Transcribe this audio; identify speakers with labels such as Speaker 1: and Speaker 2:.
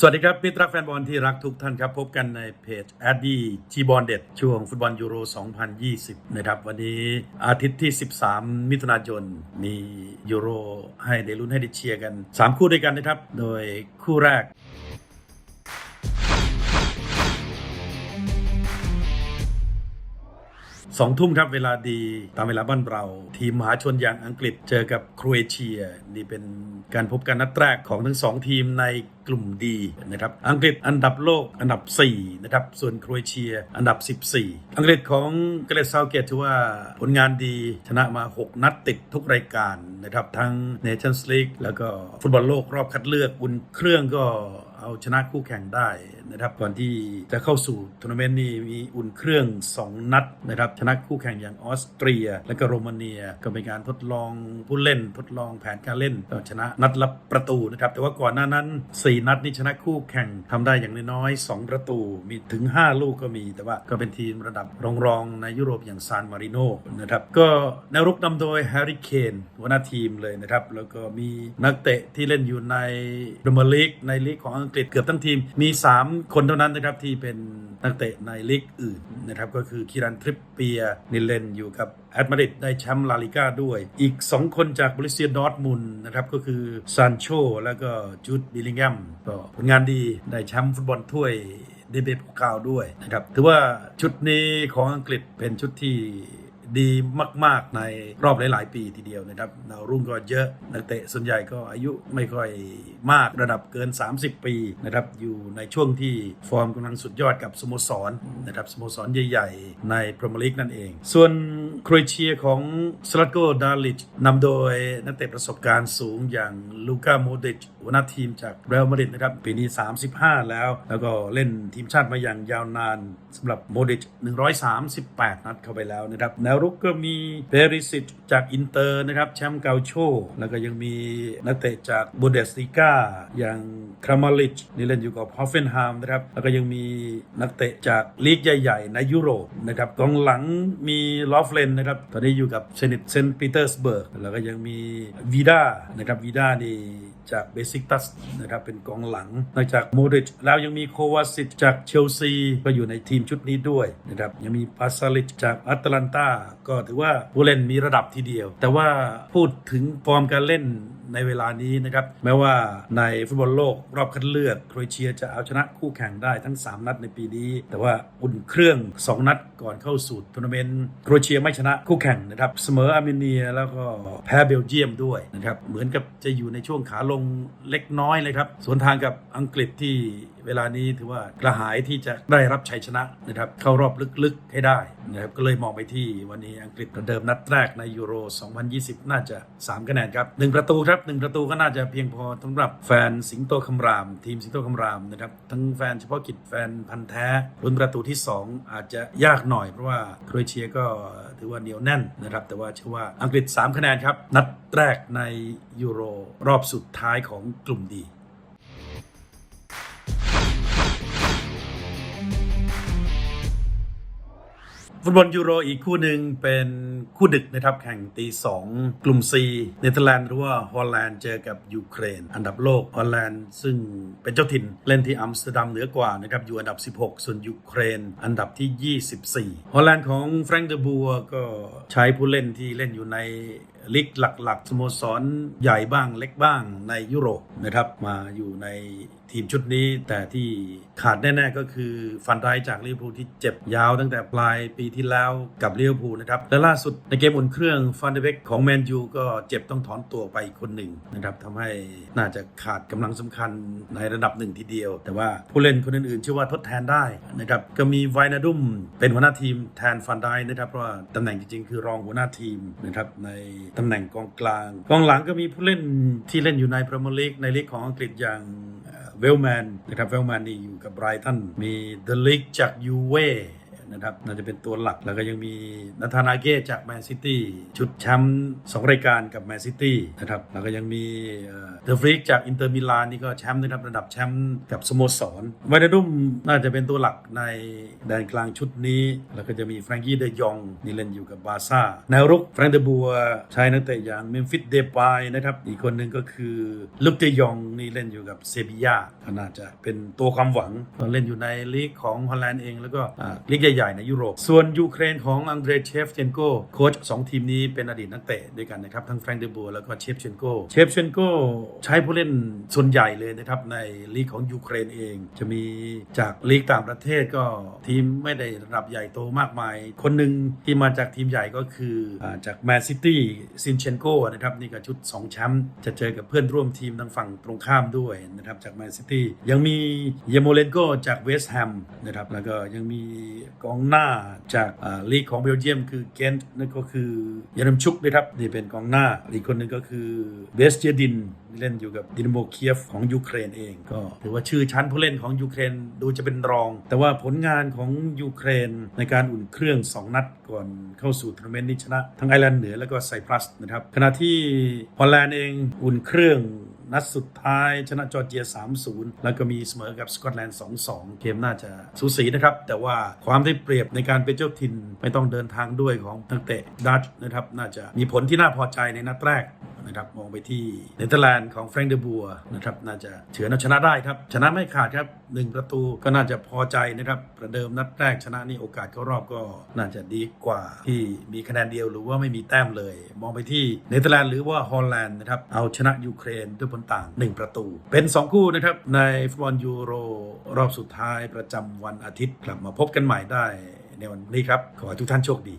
Speaker 1: สวัสดีครับมิตรรักแฟนบอลที่รักทุกท่านครับ พบกันในเพจแอดดี้ทีบอลเด็ดช่วงฟุตบอลยูโร 2020 นะครับ วันนี้อาทิตย์ที่ 13 มิถุนายน มียูโรให้ได้ลุ้นให้ได้เชียร์กัน 3 คู่ด้วยกันนะครับ โดยคู่แรก สองทุ่มครับเวลาดีตามเวลาบ้านเรา ทีมมหาชนอย่างอังกฤษเจอกับโครเอเชีย นี่เป็นการพบกันนัดแรกของทั้งสองทีมในกลุ่มดีนะครับอังกฤษอันดับโลกอันดับ 4 นะครับ ส่วนโครเอเชียอันดับ 14 อังกฤษของเกรซาวเกตถือว่าผลงานดีชนะมา 6 นัดติดทุกรายการนะครับ ทั้งเนชั่นส์ลีกแล้วก็ฟุตบอลโลกรอบคัดเลือกอุ่นเครื่องก็ เอาชนะคู่แข่งได้นะครับก่อนที่จะเข้าสู่ทัวร์นาเมนต์นี้มีอุ่นเครื่อง 2 นัดนะครับชนะคู่แข่งอย่างออสเตรีย และก็โรมาเนียก็เป็นการทดลองผู้เล่นทดลองแผนการเล่นก็ชนะนัดละประตูนะครับแต่ว่าก่อนหน้านั้น 4 นัดนี่ชนะคู่แข่งทำได้อย่างน้อยๆ2ประตู มีถึง 5 ลูกก็มี แต่ว่าก็เป็นทีมระดับรองๆในยุโรปอย่างซานมาริโนนะครับก็แนวรุกนำโดยแฮร์รี่เคนหัวหน้าทีมเลยนะครับแล้วก็มีนักเตะที่เล่นอยู่ในพรีเมียร์ลีกในลีกของอังกฤษเกือบทั้งทีมมี 3 คนเท่านั้นนะครับที่เป็นนักเตะในลีกอื่นนะครับก็คือคิรันทริปเปียนิเลนอยู่กับแอตมาดริดได้แชมป์ลาลิก้าด้วย อีก 2 คนจากบริเซียดอร์ทมุนนะครับก็คือซานโชแล้วก็จูดบิลลิงแฮมก็ผลงานดีได้แชมป์ฟุตบอลถ้วยเดีเบตพวกข่าวด้วยนะครับถือว่าชุดนี้ของอังกฤษเป็นชุดที่ ดีมาก ๆ ในรอบหลาย ๆ ปีทีเดียวนะครับดาวรุ่งก็เยอะนักเตะส่วนใหญ่ก็อายุไม่ค่อยมากระดับเกิน 30 ปีนะครับอยู่ในช่วงที่ฟอร์มกำลังสุดยอดกับสโมสรนะครับสโมสรใหญ่ ๆ ในพรีเมียร์ลีกนั่นเอง ส่วนโครเอเชียของสลัตโกดาลิชนำโดยนักเตะประสบการณ์สูงอย่างลูก้าโมดิชหัวหน้าทีมจากเรอัลมาดริดนะครับปีนี้ 35 แล้ว แล้วก็เล่นทีมชาติมาอย่างยาวนานสำหรับโมดริช138 นัดเข้าไปแล้วนะครับแนวรุกก็มีเปริสิตจากอินเตอร์นะครับแชมป์เกาโช แล้วก็ยังมีนักเตะจากบูเดสติก้าอย่างครามาลิชนี่เล่นอยู่กับฮอฟเฟนฮามนะครับ แล้วก็ยังมีนักเตะจากลีกใหญ่ ๆ ในยุโรปนะครับกองหลังมีลอฟเลนนะครับ ตอนนี้อยู่กับเซนิตเซนต์ปีเตอร์สเบิร์กแล้วก็ยังมีวีด้านะครับวีด้านี่ จากเบสิกตัสนะครับเป็นกองหลังนอกจากโมดริชแล้วยังมีโควาสิตจากเชลซีก็อยู่ในทีมชุดนี้ด้วยนะครับยังมีปาซาลิชจากอัตแลนตาก็ถือว่าผู้เล่นมีระดับทีเดียว แต่ว่าพูดถึงฟอร์มการเล่นในเวลานี้นะครับแม้ว่าในฟุตบอลโลกรอบคัดเลือกโครเอเชียจะเอาชนะคู่แข่งได้ทั้ง 3 นัดในปีนี้ แต่ว่าอุ่นเครื่อง 2 นัดก่อนเข้าสู่ทัวร์นาเมนต์โครเอเชียไม่ชนะคู่แข่งนะครับเสมออาร์เมเนียแล้วก็แพ้เบลเยียมด้วยนะครับเหมือนกับจะอยู่ในช่วงขาลงเล็กน้อยเลยครับสวนทางกับอังกฤษที่เวลานี้ถือว่ากระหายที่จะได้รับชัยชนะนะครับเข้ารอบลึกๆให้ได้นะครับก็เลยมองไปที่วันนี้อังกฤษประเดิมนัดแรกในยูโร 2020 น่าจะ 3 คะแนนครับ 1 ประตูครับหนึ่งประตูก็น่าจะเพียงพอสำหรับแฟนสิงโตคำราม ทีมสิงโตคำรามนะครับทั้งแฟนเฉพาะกิจแฟนพันธ์แท้ลุ้นประตูที่ 2 อาจจะยากหน่อยเพราะว่าโครเอเชียก็ถือว่าเหนียวแน่นนะครับแต่ว่าเชื่อว่าอังกฤษ 3 คะแนนครับนัดแรกในยูโรรอบสุดท้ายของกลุ่มดี ฟุตบอลยูโรอีกคู่หนึ่งเป็นคู่ดึกนะครับ แข่งตีสองกลุ่ม C เนเธอร์แลนด์หรือว่าฮอลแลนด์เจอกับยูเครน อันดับโลกฮอลแลนด์ซึ่งเป็นเจ้าถิ่นเล่นที่อัมสเตอร์ดัมเหนือกว่านะครับอยู่อันดับ 16 ส่วนยูเครน อันดับที่ 24ฮอลแลนด์ของแฟรงค์เดอบัวก็ใช้ผู้เล่นที่เล่นอยู่ใน ลีกหลักๆสโมสรใหญ่บ้างเล็กบ้างในยุโรปนะครับมาอยู่ในทีมชุดนี้แต่ที่ขาดแน่ๆก็คือฟันไดจากลิเวอร์พูลที่เจ็บยาวตั้งแต่ปลายปีที่แล้วกับลิเวอร์พูลนะครับและล่าสุดในเกมอุ่นเครื่องฟันเดเบกของแมนยูก็เจ็บต้องถอนตัวไปคนหนึ่งนะครับทำให้น่าจะขาดกำลังสำคัญในระดับหนึ่งทีเดียว แต่ว่าผู้เล่นคนอื่นๆเชื่อว่าทดแทนได้นะครับก็มีไวนาดุมเป็นหัวหน้าทีมแทนฟันไดนะครับเพราะว่าตำแหน่งจริงๆ คือรองหัวหน้าทีมนะครับในตำแหน่งกองกลาง กองหลังก็มีผู้เล่นที่เล่นอยู่ในพรีเมียร์ลีกในลีกของอังกฤษอย่างเวลแมนนะครับเวลแมนนี่อยู่กับไบรตันมีเดลิกจากยูเว่ นะครับน่าจะเป็นตัวหลักแล้วก็ยังมีนาธานาเก้จากแมนซิตี้ชุดแชมป์สองรายการกับแมนซิตี้นะครับแล้วก็ยังมีเดอะฟริกจากอินเตอร์มิลานนี่ก็แชมป์นะครับระดับแชมป์กับสโมสรไวนาดุมน่าจะเป็นตัวหลักในแดนกลางชุดนี้ แล้วก็จะมีแฟรงกี้เดยองนี่เล่นอยู่กับบาร์ซ่าแนวรุกแฟรงเดบัวใช้นักเตะอย่างเมมฟิสเดปายนะครับอีกคนหนึ่งก็คือลุกเดยองนี่เล่นอยู่กับเซบียาก็น่าจะเป็นตัวความหวังเล่นอยู่ในลีกของฮอลแลนด์เอง แล้วก็ลีกใหญ่ๆในยุโรป ส่วนยูเครนของอังเดรเชฟเชนโกโค้ชสองทีมนี้เป็นอดีตนักเตะด้วยกันนะครับ ทั้งแฟรงค์เดบัวแล้วก็เชฟเชนโกเชฟเชนโกใช้ผู้เล่นส่วนใหญ่เลยนะครับ ในลีกของยูเครนเอง จะมีจากลีกต่างประเทศก็ทีมไม่ได้ระดับใหญ่โตมากมาย คนหนึ่งที่มาจากทีมใหญ่ก็คืออาจากแมนซิตี้ซินเชนโกนะครับนี่ก็ชุด 2 แชมป์จะเจอกับเพื่อนร่วมทีมทางฝั่งตรงข้ามด้วยนะครับจากแมนซิตี้ยังมีเยโมเลนโกจากเวสต์แฮมนะครับแล้วก็ยังมีกองหน้าจากลีกของเบลเยียมคือเกนต์นั่นก็คือยานมชุกนะครับนี่เป็นกองหน้า อีกคนหนึ่งก็คือเบสเจดินเล่นอยู่กับดินโมเคียฟของยูเครนเองก็ถือว่าชื่อชั้นผู้เล่นของยูเครนดูจะเป็นรอง แต่ว่าผลงานของยูเครนในการอุ่นเครื่อง 2 นัดก่อนเข้าสู่ทัวร์นาเมนต์นี้ชนะ ทั้งไอร์แลนด์เหนือแล้วก็ไซปรัสนะครับขณะที่ฮอลแลนด์เองอุ่นเครื่อง นัดสุดท้ายชนะจอร์เจีย 3-0 แล้วก็มีเสมอกับสกอตแลนด์ 2-2 เกมน่าจะสูสีนะครับ แต่ว่าความได้เปรียบในการเป็นเจ้าถิ่นไม่ต้องเดินทางด้วยของนักเตะดัตช์นะครับ น่าจะมีผลที่น่าพอใจในนัดแรก นะครับมองไปที่เนเธอร์แลนด์ของแฟรงค์เดบัวนะครับน่าจะเฉือนเอาชนะได้ครับ ชนะไม่ขาดครับ1ประตูก็น่าจะพอใจนะครับประเดิมนัดแรกชนะนี่โอกาสเข้ารอบก็น่าจะดีกว่าที่มีคะแนนเดียวหรือว่าไม่มีแต้มเลย มองไปที่เนเธอร์แลนด์หรือว่าฮอลแลนด์นะครับเอาชนะยูเครนด้วยผลต่าง 1 ประตู เป็น 2 คู่นะครับในฟุตบอลยูโรรอบสุดท้ายประจำวันอาทิตย์กลับมาพบกันใหม่ได้ในวันนี้ครับ ขอให้ทุกท่านโชคดี